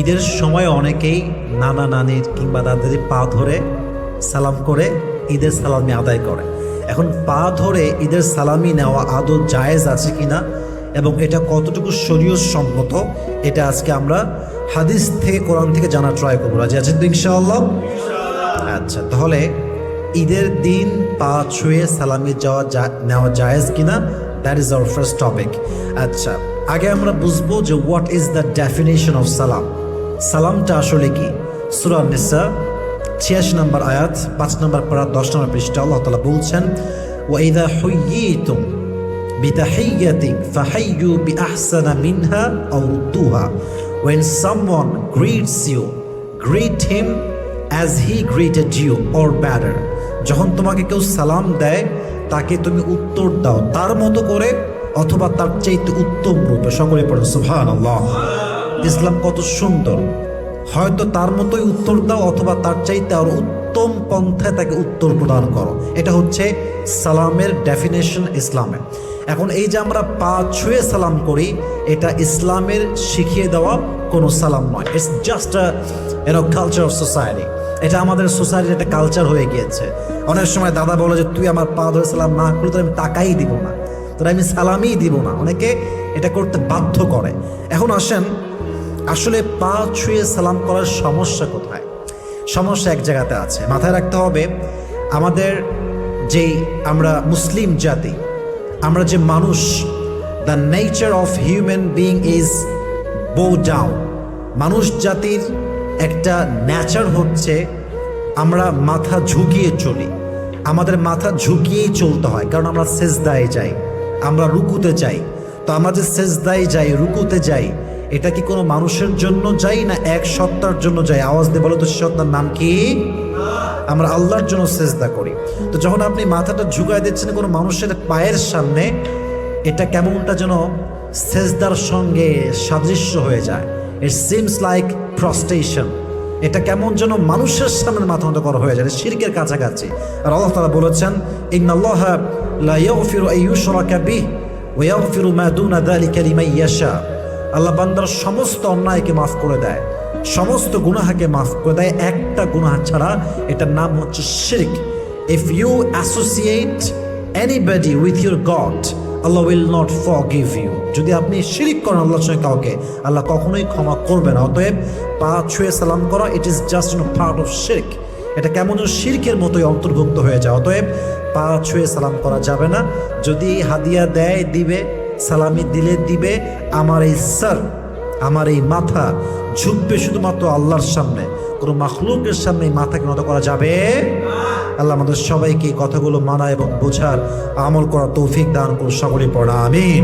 ঈদের সময় অনেকেই নানা নানির কিংবা দাদাদের পা ধরে সালাম করে ঈদের সালামি আদায় করে। এখন পা ধরে ঈদের সালামি নেওয়া আদৌ জায়েজ আছে কিনা এবং এটা কতটুকু শরীয় সম্মত এটা আজকে আমরা হাদিস থেকে, কোরআন থেকে জানা ট্রাই করব। রাজি আছেন ইনশাআল্লাহ? আচ্ছা তাহলে ঈদের দিন পা ছুঁয়ে সালামি যাওয়া নেওয়া জায়েজ কিনা? That is our first topic আচ্ছা আগে আমরা বুঝব যে what is the definition of সালাম সালামটা আসলে কি? সুরান নিসা, ছিয়াশি নম্বর আয়াত, পাঁচ নম্বর পড়া, দশ নম্বর পৃষ্ঠা, আল্লাহ তালা বলছেন ওয়াইদা হুইয়িতুম বিতাহিয়াতিক ফাহাইয়ু বি আহসানা মিনহা আও তুহা when someone greets you, greet him as he greeted you or better. যখন তোমাকে কেউ সালাম দেয়, তাকে তুমি উত্তর দাও, তার মতো করে অথবা তার চাইতে উত্তম রূপে। সকলে পড়ো, সুবহানাল্লাহ। আল্লাহ ইসলাম কত সুন্দর। হয়তো তার মতোই উত্তর দাও অথবা তার চাইতে আর উত্তম পন্থায় তাকে উত্তর প্রদান করো। এটা হচ্ছে সালামের ডেফিনেশন ইসলামে। এখন এই যে আমরা পা ছুঁয়ে সালাম করি, এটা ইসলামের শিখিয়ে দেওয়া কোনো সালাম নয়। It's just a culture of society এটা আমাদের সোসাইটির একটা কালচার হয়ে গিয়েছে। অনেক সময় দাদা বলে যে, তুই আমার পা ধরে সালাম না করলে তো আমি টাকাই দিব না। তোর আমি সালামই দিব না। অনেকে এটা করতে বাধ্য করে। এখন আসেন আসলে পা ছুঁয়ে সালাম করার সমস্যা কোথায়? সমস্যা এক জায়গাতে আছে। মাথায় রাখতে হবে, আমাদের যেই আমরা মুসলিম জাতি, আমরা যে মানুষ the nature of human being is bow down মানুষ জাতির একটা ন্যাচার হচ্ছে, আমরা মাথা ঝুঁকিয়ে চলি। আমাদের মাথা ঝুঁকিয়েই চলতে হয়, কারণ আমরা সেজদায় যাই, আমরা রুকুতে যাই। তো আমরা যে সেজদায় যাই, রুকুতে যাই এটা কি কোনো মানুষের জন্য যাই না এক সত্তার জন্য যাই? আওয়াজ দিয়ে বলো তো সে সত্তার নাম কি? আমরা আল্লাহর জন্য সেজদা করি। তো যখন আপনি মাথাটা ঝুঁকায় দিচ্ছেন কোনো মানুষের পায়ের সামনে, এটা কেমনটা যেন সেজদার সঙ্গে সাদৃশ্য হয়ে যায়। ইট সিমস লাইক প্রস্টেশন এটা কেমন যেন মানুষের সামনে মাথা মতো করা হয়ে যায়, এটা শিরকের কাছাকাছি। আর আল্লাহ তালা বলেছেন, ইন্নাল্লাহ লা আন ইউশরাকা বিহি ওয়া ইয়াগফিরু মা দুনা যালিকা লিমান ইয়াশা। আল্লাহ বান্দার সমস্ত অন্যায়কে মাফ করে দেয়, সমস্ত গুনাহাকে মাফ করে দেয়। একটা গুনাহ ছাড়া এটার নাম হচ্ছে শিরক। If you associate anybody with your god Allah will not forgive you যদি আপনি শিরিক করেন আল্লাহর সঙ্গে কাউকে, আল্লাহ কখনোই ক্ষমা করবে না। অতএব পা ছুঁয়ে সালাম করা it is just no part of শিরক। এটা কেমন শিরকের মতোই অন্তর্ভুক্ত হয়ে যায়। অতএব পা ছুঁয়ে সালাম করা যাবে না। যদি হাদিয়া দেয়, দিবে সালামি দিলে দিবে আমার এই স্যার, আমার এই মাথা ঝুঁকবে শুধুমাত্র আল্লাহর সামনে। কোনো মাখলুকের সামনে এই মাথাকে নত করা যাবে? আল্লাহ আমাদের সবাইকে কথাগুলো মানা এবং বোঝার আমল করা তৌফিক দান করুন সকলে পড়া, আমিন।